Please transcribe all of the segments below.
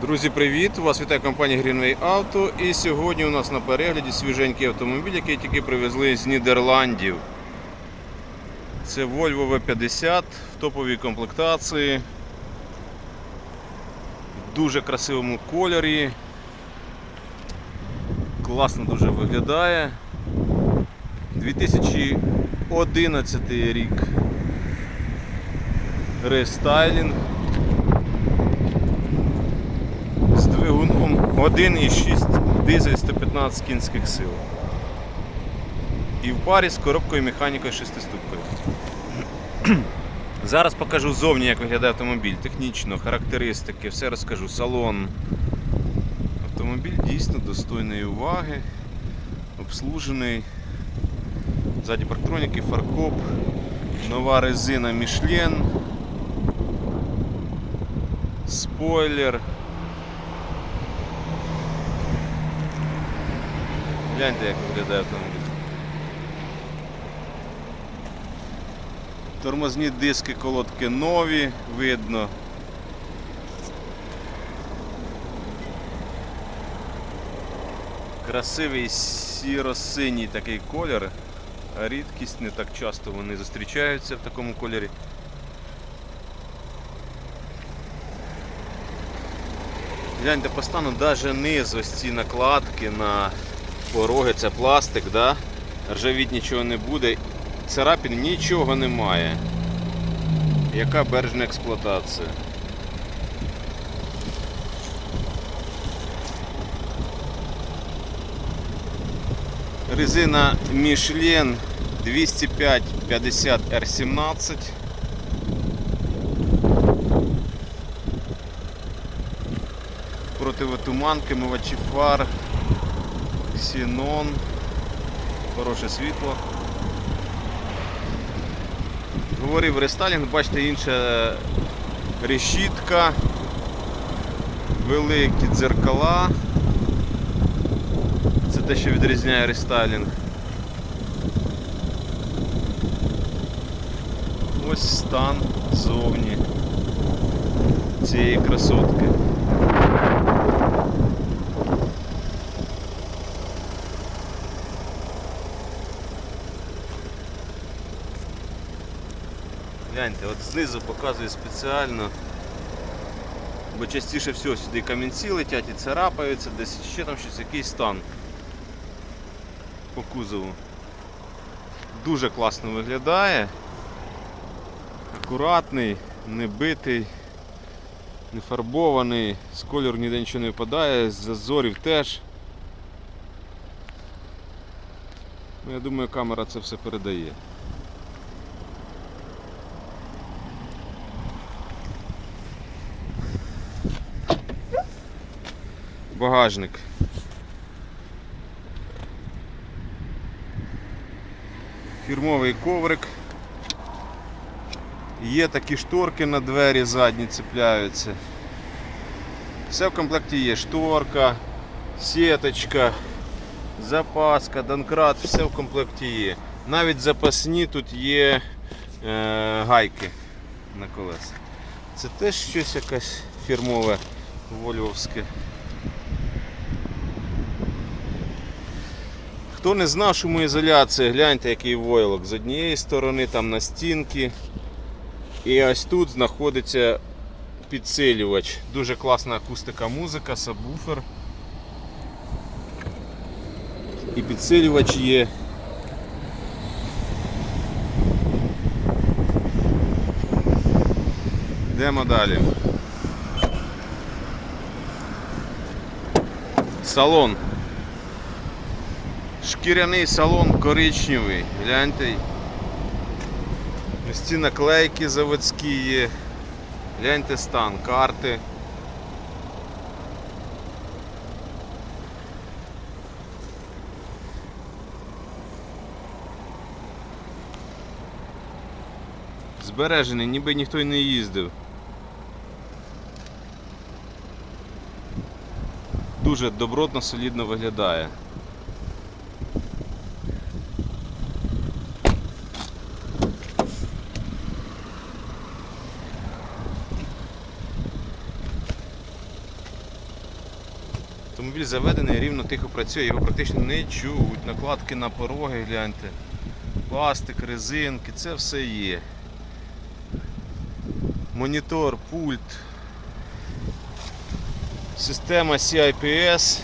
Друзі, привіт! Вас вітає компанія Greenway Auto. І сьогодні у нас на перегляді свіженький автомобіль, який тільки привезли з Нідерландів. Це Volvo V50 в топовій комплектації. В дуже красивому кольорі. Класно дуже виглядає. 2011 рік. Рестайлінг. з двигуном 1,6 дизель 115 кінських сил. І в парі з коробкою механікою 6 ступкою. Зараз покажу зовні, як виглядає автомобіль, технічно, характеристики, все розкажу, салон. Автомобіль дійсно достойної уваги, обслужений. Ззаді парктроніки, фаркоп, нова резина Michelin, спойлер. Гляньте, як виглядає автомобіль. Тормозні диски, колодки нові, видно. Красивий сіро-синій такий колір. Рідкість не так часто вони зустрічаються в такому кольорі. Гляньте по стану, навіть низ ось ці накладки на пороги, це пластик, да? ржавіть нічого не буде, царапін нічого немає. Яка бережна експлуатація? Резина Michelin 205 50 R17. Противотуманки, мивачі фар, ксенон, хороше світло. Говорив рестайлінг, бачите, інша решітка, великі дзеркала. Це те, що відрізняє рестайлінг. Ось стан зовні цієї красотки. Гляньте, от знизу показую спеціально. Бо частіше всього сюди камінці летять і царапаються, десь ще там щось, якийсь стан по кузову. Дуже класно виглядає. Акуратний, не битий, не фарбований, з кольору ніде нічого не випадає, з зазорів теж. Ну, Я думаю, камера це все передає. Багажник. Фірмовий коврик. Є такі шторки на двері задні цепляються. Все в комплекті є шторка, сіточка, запаска, донкрат, все в комплекті є. Навіть запасні тут є е, гайки на колеса. Це теж щось якесь фірмове вольвовське. Хто не знав шумоізоляція, гляньте який войлок. З однієї сторони там на стінки. І ось тут знаходиться підсилювач. Дуже класна акустика музика, сабвуфер. І підсилювач є. Йдемо далі. Салон. Шкіряний салон коричневий, гляньте. Ось ці наклейки заводські є. Гляньте стан, карти. Збережений, ніби ніхто й не їздив. Дуже добротно, солідно виглядає. Автомобіль заведений, рівно тихо працює, його практично не чують. Накладки на пороги, гляньте. Пластик, резинки, це все є. Монітор, пульт. Система CIPS.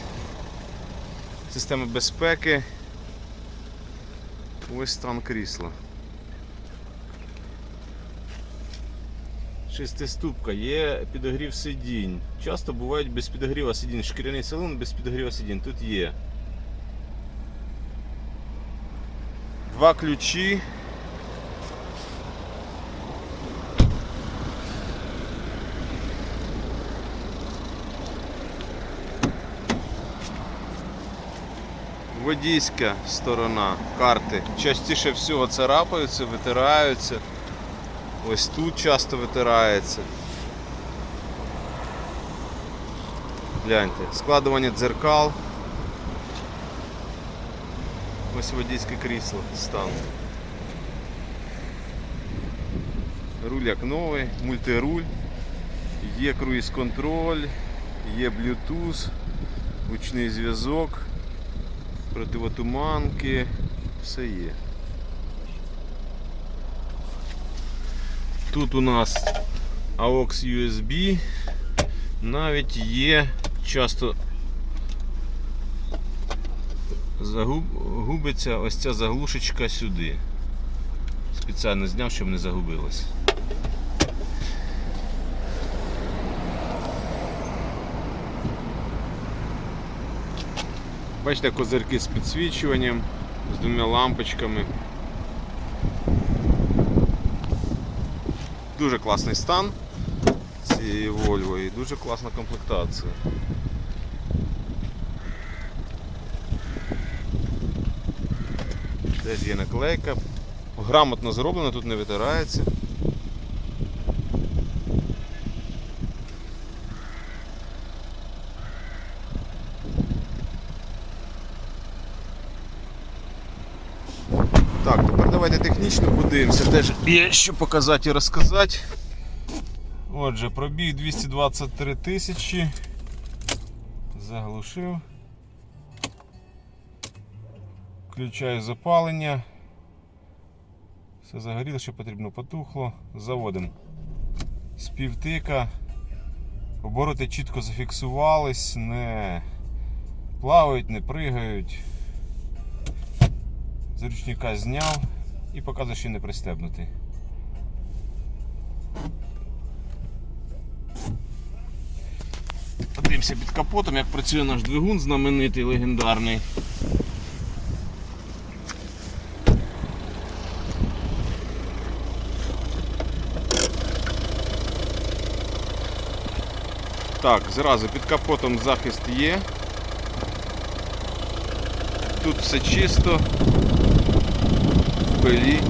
Система безпеки. Ось стан крісла. Шестиступка, є підогрів сидінь. Часто бувають без підогріва сидінь. Шкіряний салон без підогріва сидінь. Тут є. Два ключі. Водійська сторона карти. Частіше всього царапаються, витираються. Ось тут часто витирається. Гляньте, складування дзеркал. Ось водійське крісло стан. Руль як новий, мультируль, є круїз контроль, є Bluetooth, гучний зв'язок, противотуманки, все є. Тут у нас AUX USB, навіть є часто загуб- ось ця заглушечка сюди. Спеціально зняв, щоб не загубилась. Бачите, козирки з підсвічуванням, з двома лампочками. Дуже класний стан цієї Volvo і дуже класна комплектація. Теж є наклейка. Грамотно зроблено, тут не витирається. Так, тепер давайте технічно подивимося. Теж є що показати і розказати. Отже, пробіг 223 тисячі. Заглушив. Включаю запалення. Все загоріло, що потрібно потухло. Заводимо з півтика. Обороти чітко зафіксувались, не плавають, не пригають. З ручника зняв і показує, що не пристебнутий. Подивимося під капотом, як працює наш двигун знаменитий, легендарний. Так, зразу під капотом захист є. Тут все чисто, пилі.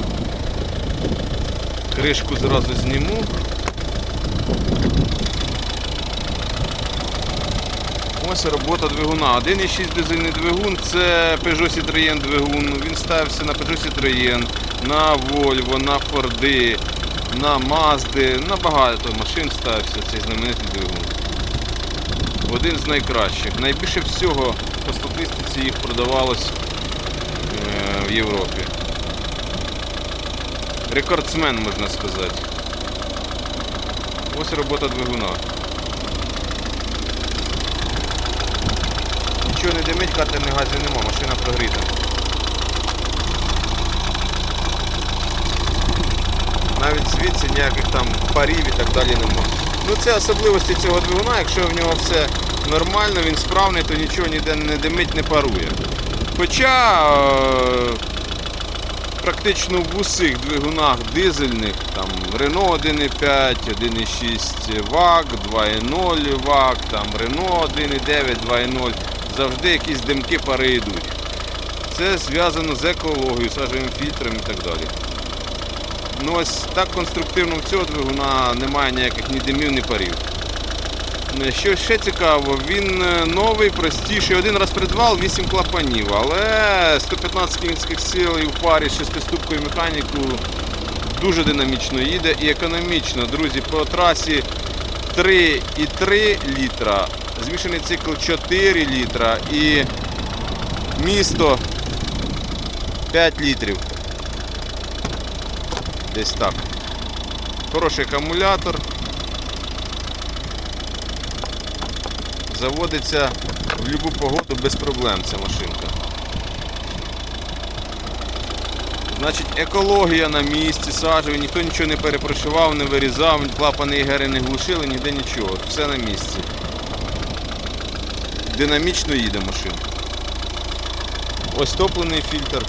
Кришку зразу зніму. Ось робота двигуна. 1,6 дизельний двигун це Peugeot Citroën двигун. Він ставився на Peugeot Citroën, на Volvo, на Ford, на Mazda, на багато машин ставився цей знаменитий двигун. Один з найкращих. Найбільше всього по статистиці їх продавалось е, в Європі. Рекордсмен, можна сказати. Ось робота двигуна. Нічого не димить, картерних газів нема, машина прогріта. Навіть звідси ніяких там парів і так далі нема. Ну це особливості цього двигуна, якщо в нього все нормально, він справний, то нічого ніде не димить, не парує. Хоча е, практично в усіх двигунах дизельних, там Renault 1.5, 1.6 ВАК, 2.0 ВАК, там Renault 1.9, 2.0, завжди якісь димки пари йдуть. Це зв'язано з екологією, сажевим фільтром і так далі. Ну ось так конструктивно в цього двигуна немає ніяких ні димів, ні парів. Е, Що ще цікаво, він е, новий, простіший. Один раз придбав 8 клапанів, але 115 кінських сил і в парі з шестиступкою механікою дуже динамічно їде і економічно. Друзі, по трасі 3,3 літра, змішаний цикл 4 літра і місто 5 літрів. Десь так. Хороший акумулятор. Заводиться в будь-яку погоду без проблем ця машинка. Значить, екологія на місці, сажеві, ніхто нічого не перепрошивав, не вирізав, клапани і гери не глушили, ніде нічого. Все на місці. Динамічно їде машинка. Ось топлений фільтр.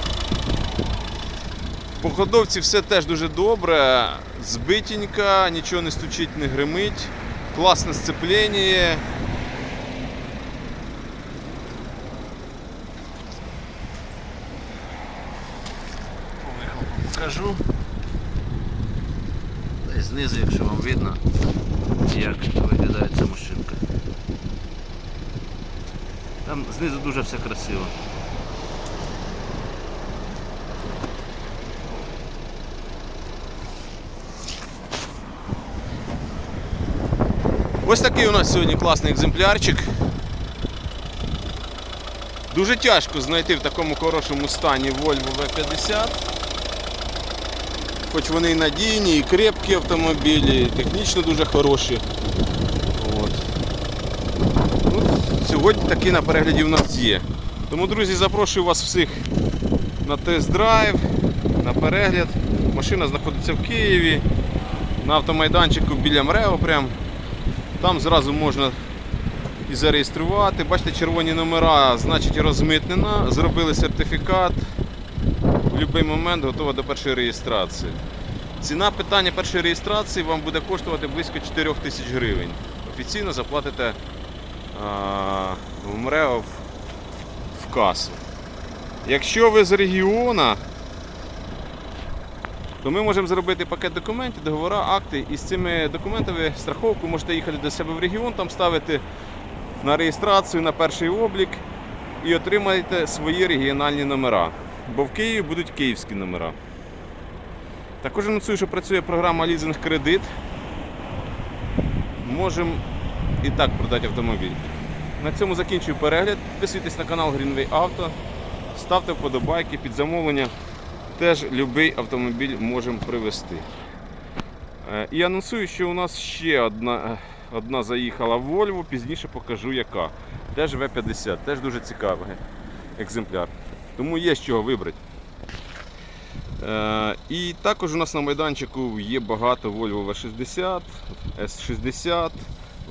По ходовці все теж дуже добре. Збитенька, нічого не стучить, не гримить. Класне сцеплення. Покажу. Та й знизу, якщо вам видно, як виглядає ця машинка. Там знизу дуже все красиво. Ось такий у нас сьогодні класний екземплярчик. Дуже тяжко знайти в такому хорошому стані Volvo V50. Хоч вони і надійні, і крепкі автомобілі, і технічно дуже хороші. От. Ну, сьогодні такі на перегляді в нас є. Тому, друзі, запрошую вас всіх на тест-драйв, на перегляд. Машина знаходиться в Києві, на автомайданчику біля МРЕО прям. Там зразу можна і зареєструвати. Бачите, червоні номера, значить розмитнена, зробили сертифікат. В будь-який момент готова до першої реєстрації. Ціна питання першої реєстрації вам буде коштувати близько 4 тисяч гривень. Офіційно заплатите в МРЕО в, касу. Якщо ви з регіона, то ми можемо зробити пакет документів, договори, акти, і з цими документами страховку можете їхати до себе в регіон, там ставити на реєстрацію, на перший облік і отримаєте свої регіональні номера. Бо в Києві будуть київські номера. Також анонсую, що працює програма лізинг кредит. Можемо і так продати автомобіль. На цьому закінчую перегляд. Підписуйтесь на канал Greenway Auto, ставте вподобайки під замовлення. Теж будь-який автомобіль можемо привезти. Е, І анонсую, що у нас ще одна, одна заїхала в Volvo, пізніше покажу яка. Теж V50, теж дуже цікавий екземпляр. Тому є з чого вибрати. Е, І також у нас на майданчику є багато Volvo V60, S60,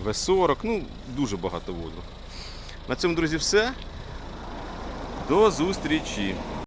V40, ну дуже багато Volvo. На цьому, друзі, все. До зустрічі!